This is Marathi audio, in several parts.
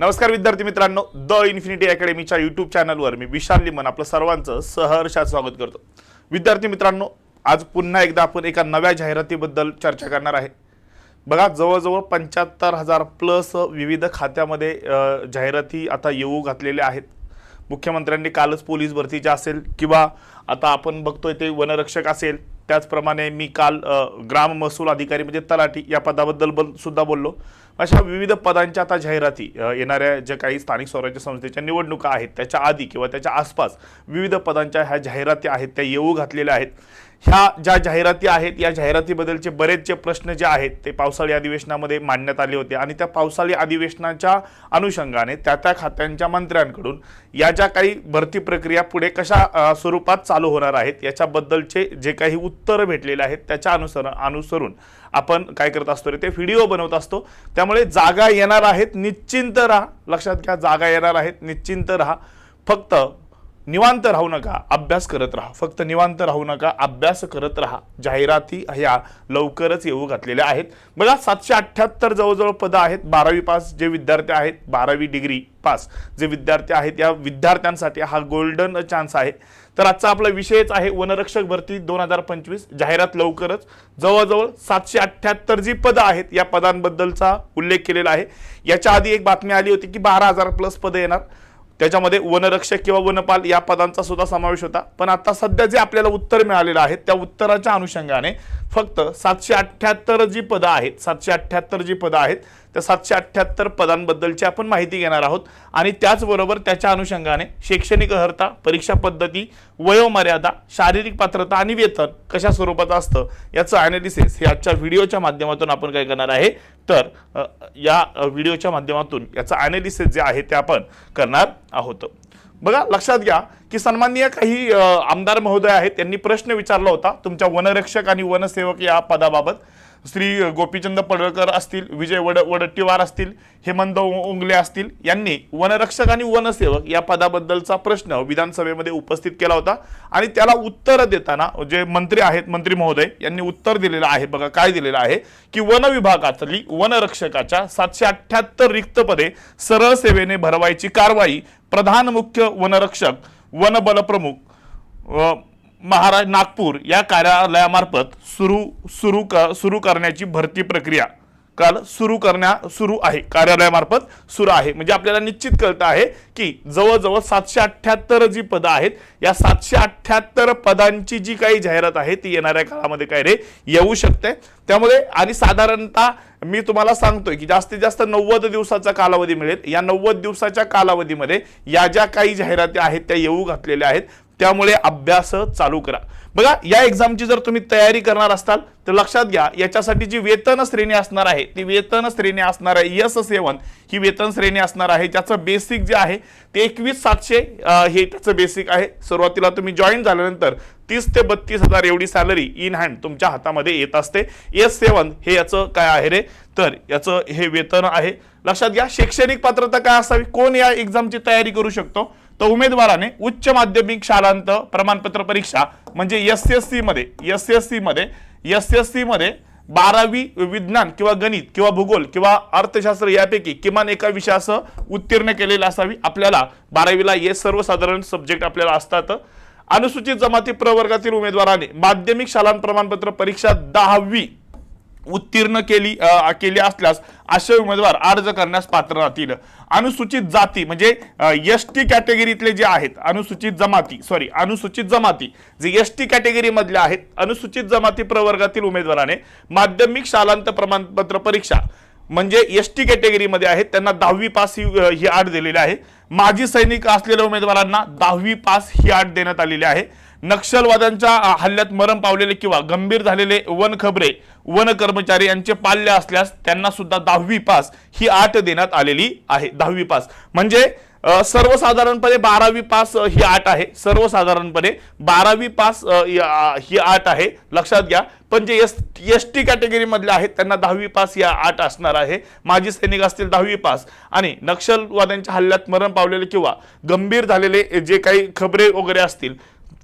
नमस्कार विद्यार्थी मित्रांनो द इन्फिनिटी अकॅडमीच्या युट्यूब चॅनलवर मी विशाल लिमन आपलं सर्वांचं सहर्षात स्वागत करतो. विद्यार्थी मित्रांनो आज पुन्हा एकदा आपण एका नव्या जाहिरातीबद्दल चर्चा करणार आहे. बघा जवळजवळ पंच्याहत्तर हजार प्लस विविध खात्यामध्ये जाहिराती आता येऊ घातलेल्या आहेत. मुख्यमंत्र्यांनी कालच पोलीस भरतीच्या असेल किंवा आता आपण बघतोय ते वनरक्षक असेल त्याचप्रमाणे मी काल ग्राम महसूल अधिकारी म्हणजे तलाठी या पदाबद्दल बोल सुद्धा बोललो. अशा विविध पदांच्या आता जाहिराती येणाऱ्या ज्या काही स्थानिक स्वराज्य संस्थेच्या निवडणुका आहेत त्याच्या आधी किंवा त्याच्या आसपास विविध पदांच्या ह्या जाहिराती आहेत त्या येऊ घातलेल्या आहेत. ह्या ज्या जाहिराती आहेत या जाहिरातीबद्दलचे बरेचसे प्रश्न जे आहेत ते पावसाळी अधिवेशनामध्ये मांडण्यात आले होते. आणि त्या पावसाळी अधिवेशनाच्या अनुषंगाने त्या त्या खात्यांच्या मंत्र्यांकडून या ज्या काही भरती प्रक्रिया पुढे कशा स्वरूपात चालू होणार आहेत याच्याबद्दलचे जे काही उत्तरं भेटलेले आहेत त्याच्या अनुसर अनुसरून आपण काय करत असतो रे ते व्हिडिओ बनवत असतो. त्यामुळे जागा येणार आहेत निश्चिंत राहा. लक्षात घ्या जागा येणार आहेत निश्चिंत राहा. फक्त निवांत राहू नका अभ्यास करत राहा. फक्त निवांत राहू नका अभ्यास करत राहा. जाहिराती ह्या लवकरच येऊ घातलेल्या आहेत. बघा सातशे अठ्ठ्याहत्तर जवळजवळ पदं आहेत. बारावी पास जे विद्यार्थी आहेत बारावी डिग्री पास जे विद्यार्थी आहेत या विद्यार्थ्यांसाठी हा गोल्डन चान्स आहे. तर आजचा आपला विषयच आहे वनरक्षक भरती दोन हजार पंचवीस. जाहिरात लवकरच जवळजवळ सातशे अठ्ठ्याहत्तर जी पदं आहेत या पदांबद्दलचा उल्लेख केलेला आहे. याच्या आधी एक बातमी आली होती की बारा हजार प्लस पदं येणार. त्याच्यामध्ये वनरक्षक किंवा वनपाल या पदांचा सुद्धा समावेश होता. पण आता सध्या जे आपल्याला उत्तर मिळालेलं आहे त्या उत्तराच्या अनुषंगाने फक्त सातशे अठ्ठ्याहत्तर जी पदं आहेत सातशे अठ्ठ्याहत्तर जी पदं आहेत त्या सातशे अठ्ठ्याहत्तर पदांबद्दलची आपण माहिती घेणार आहोत. आणि त्याचबरोबर त्याच्या अनुषंगाने शैक्षणिक अर्हता परीक्षा पद्धती वयोमर्यादा शारीरिक पात्रता आणि वेतन कशा स्वरूपाचं असतं याचं अनालिसिस हे आजच्या व्हिडिओच्या माध्यमातून आपण काय करणार आहे? तर या व्हिडिओच्या माध्यमातून याचं अनालिसिस जे आहे ते आपण करणार आहोत. बघा लक्षात घ्या की सन्माननीय काही आमदार महोदय आहेत त्यांनी प्रश्न विचारला होता तुमच्या वनरक्षक आणि वनसेवक या पदाबाबत. श्री गोपीचंद पडळकर असतील विजय वड वडट्टीवार असतील हेमंत ओंगले असतील यांनी वनरक्षक आणि वनसेवक या पदाबद्दलचा प्रश्न विधानसभेमध्ये उपस्थित केला होता. आणि त्याला उत्तर देताना जे मंत्री आहेत मंत्री महोदय यांनी उत्तर दिलेलं आहे. बघा काय दिलेलं आहे? की वन विभागातली वनरक्षकाच्या सातशे अठ्ठ्याहत्तर रिक्त पदे सरळ सेवेने भरवायची कारवाई प्रधान मुख्य वनरक्षक वनबलप्रमुख महाराज नागपूर या कार्यालयामार्फत सुरू सुरू क सुरू करण्याची भरती प्रक्रिया काल सुरू करण्या सुरू आहे. कार्यालयामार्फत सुरू आहे. म्हणजे आपल्याला निश्चित कळतं आहे की जवळजवळ सातशे अठ्ठ्याहत्तर जी पदं आहेत या सातशे अठ्ठ्याहत्तर पदांची जी काही जाहिरात आहे ती येणाऱ्या काळामध्ये काय रे येऊ शकते. त्यामुळे आणि साधारणतः मी तुम्हाला सांगतोय की जास्तीत जास्त नव्वद दिवसाचा कालावधी मिळेल. या नव्वद दिवसाच्या कालावधीमध्ये या ज्या काही जाहिराती आहेत त्या येऊ घातलेल्या आहेत. त्यामुळे अभ्यास चालू करा. बघा या एक्झामची जर तुम्ही तयारी करणार असाल तर लक्षात घ्या याच्यासाठी जी वेतन श्रेणी असणार आहे ती वेतन श्रेणी असणार आहे यस सेवन ही वेतन श्रेणी असणार आहे ज्याचं बेसिक जे आहे ते एकवीस सातशे हे त्याचं बेसिक आहे. सुरुवातीला तुम्ही जॉईन झाल्यानंतर तीस ते बत्तीस हजार एवढी सॅलरी इन हँड तुमच्या हातामध्ये येत असते. एस सेवन हे याचं काय आहे रे? तर याचं हे वेतन आहे. लक्षात घ्या शैक्षणिक पात्रता काय असावी? कोण या एक्झामची तयारी करू शकतो? तर उमेदवाराने उच्च माध्यमिक शालांत प्रमाणपत्र परीक्षा म्हणजे एस एस सी मध्ये एस एस सी मध्ये एस एस सी मध्ये बारावी विज्ञान किंवा गणित किंवा भूगोल किंवा अर्थशास्त्र यापैकी किमान एका विषयासह उत्तीर्ण केलेलं असावी. आपल्याला बारावीला हे सर्वसाधारण सब्जेक्ट आपल्याला असतात. अनुसूचित जमाती प्रवर्गातील उमेदवाराने माध्यमिक शालांत प्रमाणपत्र परीक्षा दहावी उत्तीर्ण केली केली असल्यास असे उमेदवार अर्ज करण्यास पात्र राहतील. अनुसूचित जाती म्हणजे एस टी कॅटेगरीतले जे आहेत अनुसूचित जमाती सॉरी अनुसूचित जमाती जे एस टी कॅटेगरीमधले आहेत अनुसूचित जमाती प्रवर्गातील उमेदवाराने माध्यमिक शालांत प्रमाणपत्र परीक्षा म्हणजे एस टी कॅटेगरीमध्ये आहेत त्यांना दहावी पास ही ही आठ दिलेली आहे. माजी सैनिक असलेल्या उमेदवारांना दहावी पास ही आठ देण्यात आलेली आहे. नक्षलवाद्यांच्या हल्ल्यात मरण पावलेले किंवा गंभीर झालेले वन खबरे वन कर्मचारी यांचे पाल्य असल्यास त्यांना सुद्धा दहावी पास ही आठ देण्यात आलेली आहे दहावी पास. म्हणजे सर्वसाधारणपणे बारावी पास ही आठ आहे. सर्वसाधारणपणे बारावी पास ही आठ आहे. लक्षात घ्या. पण जे एस एस टी कॅटेगरीमधले आहेत त्यांना दहावी पास या आठ असणार आहे. माजी सैनिक असतील दहावी पास. आणि नक्षलवाद्यांच्या हल्ल्यात मरण पावलेले किंवा गंभीर झालेले जे काही खबरे वगैरे असतील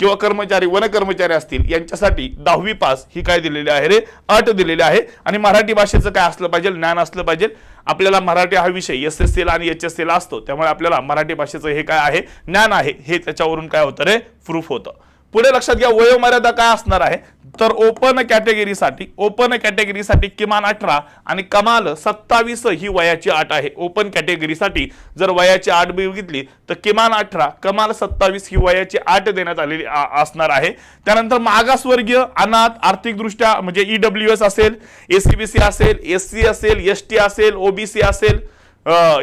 किंवा कर्मचारी वन कर्मचारी असतील यांच्यासाठी दहावी पास ही काय दिलेली आहे रे? अट दिलेली आहे. आणि मराठी भाषेचं काय असलं पाहिजे? ज्ञान असलं पाहिजे. आपल्याला मराठी हा विषय एस एस सीला आणि एच एस ला असतो. त्यामुळे आपल्याला मराठी भाषेचं हे काय आहे? ज्ञान आहे. हे त्याच्यावरून काय होतं रे? प्रूफ होतं. पुढे लक्षात घ्या वयोमर्यादा काय असणार आहे? तर ओपन कॅटेगरीसाठी ओपन कॅटेगरीसाठी किमान अठरा आणि कमाल सत्तावीस ही वयाची आठ आहे. ओपन कॅटेगरीसाठी जर वयाची आठ बघितली तर किमान अठरा कमाल सत्तावीस ही वयाची आठ देण्यात आलेली असणार आहे. त्यानंतर मागासवर्गीय अनाथ आर्थिकदृष्ट्या म्हणजे ईडब्ल्यू एस असेल एसीबीसी असेल एस सी असेल एस टी असेल ओबीसी असेल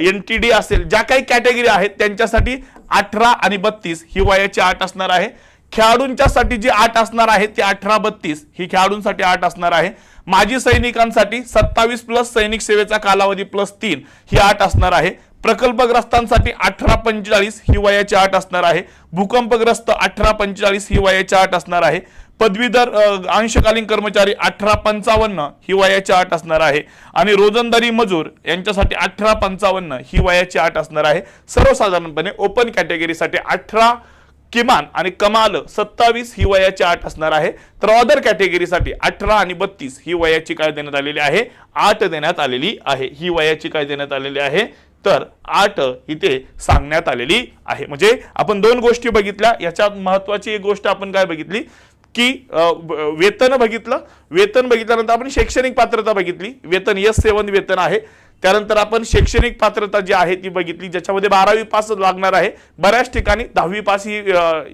एन टी डी असेल ज्या काही कॅटेगरी आहेत त्यांच्यासाठी अठरा आणि बत्तीस ही वयाची आठ असणार आहे. खेळाडूंच्यासाठी जी आठ असणार आहे ती अठरा बत्तीस. ही खेळाडूंसाठी आठ असणार आहे. माजी सैनिकांसाठी सत्तावीस प्लस सैनिक सेवेचा कालावधी प्लस तीन. ही आठ असणार आहे. प्रकल्पग्रस्तांसाठी अठरा पंचेचाळीस ही वयाची आठ असणार आहे. भूकंपग्रस्त अठरा पंचेचाळीस ही वयाची आठ असणार आहे. पदवीधर अंशकालीन कर्मचारी अठरा पंचावन्न ही वयाची आठ असणार आहे. आणि रोजंदारी मजूर यांच्यासाठी अठरा पंचावन्न ही वयाची आठ असणार आहे. सर्वसाधारणपणे ओपन कॅटेगरीसाठी अठरा किमान आणि कमाल सत्तावीस ही वयाची आठ असणार आहे. तर ऑदर कॅटेगरीसाठी अठरा आणि बत्तीस ही वयाची काय देण्यात आलेली आहे. आठ देण्यात आलेली आहे. ही वयाची काय देण्यात आलेली आहे. तर आठ इथे सांगण्यात आलेली आहे. म्हणजे आपण दोन गोष्टी बघितल्या. याच्यात महत्वाची एक गोष्ट आपण काय बघितली? की वेतन बघितलं. वेतन बघितल्यानंतर आपण शैक्षणिक पात्रता बघितली. वेतन यस सेवन वेतन आहे. त्यानंतर आपण शैक्षणिक पात्रता जी आहे ती बघितली ज्याच्यामध्ये बारावी पास लागणार आहे. बऱ्याच ठिकाणी दहावी पास ही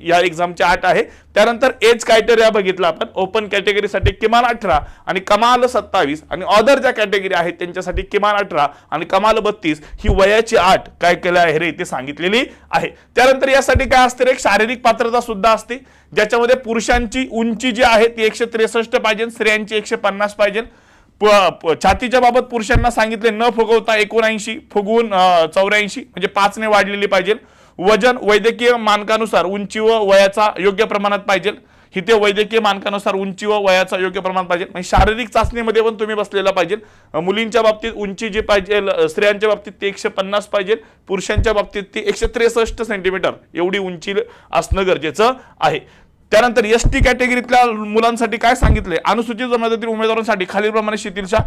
या एक्झामची आठ आहे. त्यानंतर एज क्रायटेरिया बघितला आपण. ओपन कॅटेगरीसाठी किमान अठरा आणि कमाल सत्तावीस आणि ऑदर ज्या कॅटेगरी आहेत त्यांच्यासाठी किमान अठरा आणि कमाल बत्तीस ही वयाची आठ काय केलं आहे रे ते सांगितलेली आहे. त्यानंतर यासाठी काय असते रे? एक शारीरिक पात्रता सुद्धा असते. ज्याच्यामध्ये पुरुषांची उंची जी आहे ती एकशे त्रेसष्ट पाहिजे स्त्रियांची एकशे पन्नास पाहिजे. छातीच्या बाबत पुरुषांना सांगितले न फुगवता एकोणऐंशी फुगवून चौऱ्याऐंशी म्हणजे पाचने वाढलेली पाहिजे. वजन वैद्यकीय मानकानुसार उंची व वयाचा योग्य प्रमाणात पाहिजे. इथे वैद्यकीय मानकानुसार उंची व वयाचा योग्य प्रमाणात पाहिजे. म्हणजे शारीरिक चाचणीमध्ये पण तुम्ही बसलेला पाहिजे. मुलींच्या बाबतीत उंची जी पाहिजे स्त्रियांच्या बाबतीत ती एकशे पन्नास पाहिजे. पुरुषांच्या बाबतीत ती एकशे त्रेसष्ट सेंटीमीटर एवढी उंची असणं गरजेचं आहे. त्यानंतर एस टी कॅटेगरीतल्या मुलांसाठी काय सांगितले अनुसूचित जमातीतील उमेदवारांसाठी खालीलप्रमाणे शिथिलशा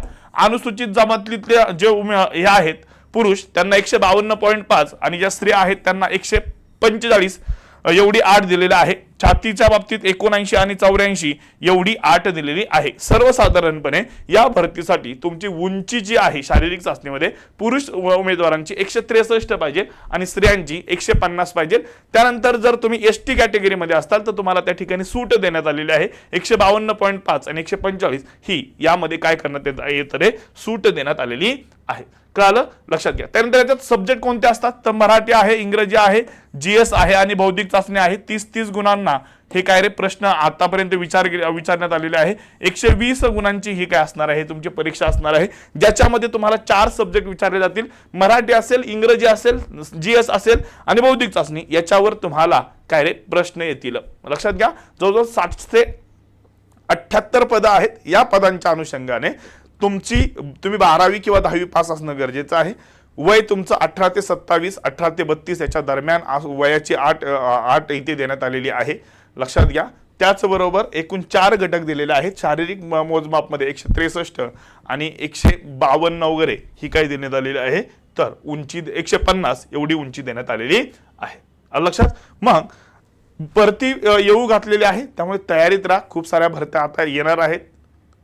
अनुसूचित जमातीतल्या जे उमे हे आहेत पुरुष त्यांना एकशे बावन्न पॉईंट पाच आणि ज्या स्त्रिया आहेत त्यांना एकशे पंचेचाळीस एवढी आठ दिलेली आहे. छातीच्या बाबतीत एकोणऐंशी आणि चौऱ्याऐंशी एवढी आठ दिलेली आहे. सर्वसाधारणपणे या भरतीसाठी तुमची उंची जी आहे शारीरिक चाचणीमध्ये पुरुष उमेदवारांची एकशे त्रेसष्ट पाहिजे आणि स्त्रियांची एकशे पन्नास पाहिजे. त्यानंतर जर तुम्ही एस टी कॅटेगरीमध्ये असाल तर तुम्हाला त्या ठिकाणी सूट देण्यात आलेली आहे. एकशे बावन्न पॉईंट पाच आणि एकशे पंचेचाळीस ही यामध्ये काय करण्यात येत- आहे रे सूट देण्यात आलेली आहे. कळालं? लक्षात घ्या. त्यानंतर याच्यात सब्जेक्ट कोणते असतात? तर मराठी आहे इंग्रजी आहे जीएस आहे आणि बौद्धिक चाचणी आहे. तीस तीस गुणांना हे काय रे प्रश्न आतापर्यंत विचार विचारण्यात आलेले आहे. एकशे वीस गुणांची ही काय असणार आहे? तुमची परीक्षा असणार आहे. ज्याच्यामध्ये तुम्हाला चार सब्जेक्ट विचारले जातील. मराठी असेल इंग्रजी असेल जीएस असेल आणि बौद्धिक चाचणी. याच्यावर तुम्हाला काय रे प्रश्न येतील. लक्षात घ्या जवळजवळ सातशे अठ्ठ्याहत्तर पदं आहेत. या पदांच्या अनुषंगाने तुमची तुम्ही बारावी किंवा दहावी पास असणं गरजेचं आहे. वय तुमचं अठरा ते सत्तावीस अठरा ते बत्तीस याच्या दरम्यान वयाची आठ आठ इथे देण्यात आलेली आहे. लक्षात घ्या. त्याचबरोबर एकूण चार घटक दिलेले आहेत. शारीरिक म- मोजमापमध्ये एकशे त्रेसष्ट आणि एकशे बावन्न वगैरे ही काय देण्यात आलेली आहे. तर उंची एकशे पन्नास एवढी उंची देण्यात आलेली आहे. लक्षात. मग भरती येऊ घातलेली आहे. त्यामुळे तयारीत राहा. खूप साऱ्या भरत्या आता येणार आहेत.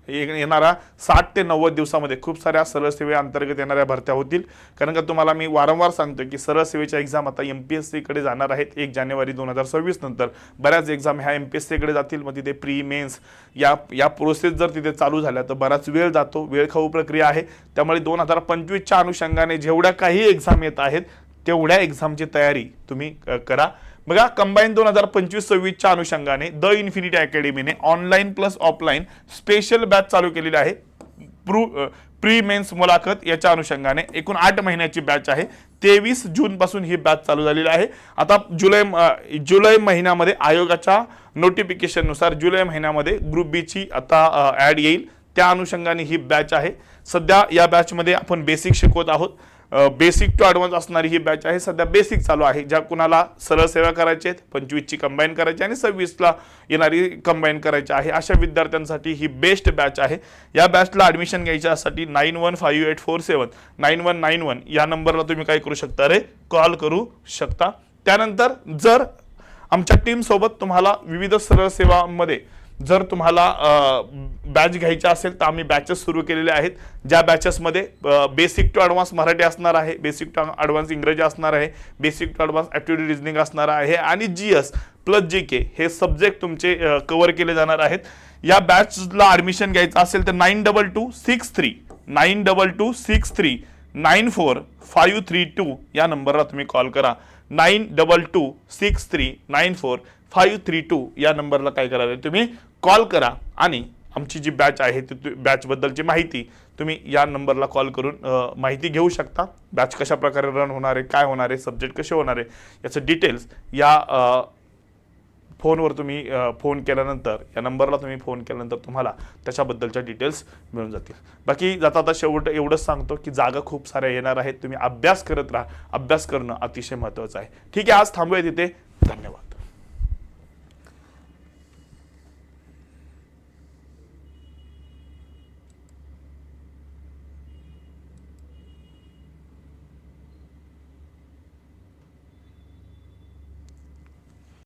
येणारा साठ ते नव्वद दिवसामध्ये खूप साऱ्या सरळ सेवे अंतर्गत येणाऱ्या भरत्या होतील. कारण का तुम्हाला मी वारंवार सांगतो की सरळ सेवेच्या एक्झाम आता एम पी एस सीकडे जाणार आहेत एक जानेवारी दोन हजार सव्वीस नंतर. बऱ्याच एक्झाम ह्या एम पी एस सीकडे जातील मग तिथे प्री मेन्स या या प्रोसेस जर तिथे चालू झाल्या तर बराच वेळ जातो वेळ खाऊ प्रक्रिया आहे. त्यामुळे दोन हजार पंचवीसच्या अनुषंगाने जेवढ्या काही एक्झाम येत आहेत तेवढ्या एक्झामची तयारी तुम्ही करा. बघा कंबाईन दोन हजार पंचवीस सव्वीसच्या अनुषंगाने the infinity अकॅडमीने online plus offline special batch चालू केलेली आहे. प्रू प्री मेन्स मुलाखत याच्या अनुषंगाने एकूण आठ महिन्याची बॅच आहे. तेवीस जूनपासून ही बॅच चालू झालेली आहे. आता जुलै जुलै महिन्यामध्ये आयोगाच्या नोटिफिकेशननुसार जुलै महिन्यामध्ये ग्रुप बीची आता ॲड येईल. त्या अनुषंगाने ही बॅच आहे. सध्या या बॅचमध्ये आपण बेसिक शिकवत आहोत. बेसिक टू ॲडव्हान्स असणारी ही बॅच आहे. सध्या बेसिक चालू आहे. ज्या कुणाला सरळ सेवा करायच्या आहेत पंचवीसची कंबाईन करायची आणि सव्वीसला येणारी कंबाईन करायची आहे. अशा विद्यार्थ्यांसाठी ही बेस्ट बॅच आहे. या बॅचला admission घ्यायच्यासाठी nine one five eight four seven nine one nine one या नंबरला तुम्ही काय करू शकता? रे कॉल करू शकता. त्यानंतर जर आमच्या टीमसोबत तुम्हाला विविध सरळ सेवांमध्ये जर तुम्हाला बॅच घ्यायच्या असेल तर आम्ही बॅचेस सुरू केलेले आहेत. ज्या बॅचेसमध्ये बेसिक टू ॲडव्हान्स मराठी असणार आहे बेसिक टू ॲडव्हान्स इंग्रजी असणार आहे basic to advance aptitude reasoning असणार आहे आणि जी एस प्लस जी के हे सब्जेक्ट तुमचे कव्हर केले जाणार आहेत. या बॅचला ॲडमिशन घ्यायचं असेल तर nine double two six three nine double two six three nine four five three two या नंबरला तुम्ही कॉल करा. Nine double two six three nine four five three two या नंबरला काय करावे तुम्ही कॉल करा. आणि आमची जी बॅच आहे ती बॅचबद्दलची माहिती तुम्ही या नंबरला कॉल करून माहिती घेऊ शकता. बॅच कशा प्रकारे रन होणार आहे काय होणार आहे सब्जेक्ट कसे होणार आहे याचं डिटेल्स या फोनवर तुम्ही फोन केल्यानंतर या नंबरला तुम्ही फोन केल्यानंतर तुम्हाला त्याच्याबद्दलच्या डिटेल्स मिळून जातील. बाकी जाता आता शेवट एवढंच सांगतो की जागा खूप साऱ्या येणार आहेत. तुम्ही अभ्यास करत राहा. अभ्यास करणं अतिशय महत्त्वाचं आहे. ठीक आहे आज थांबूया तिथे धन्यवाद.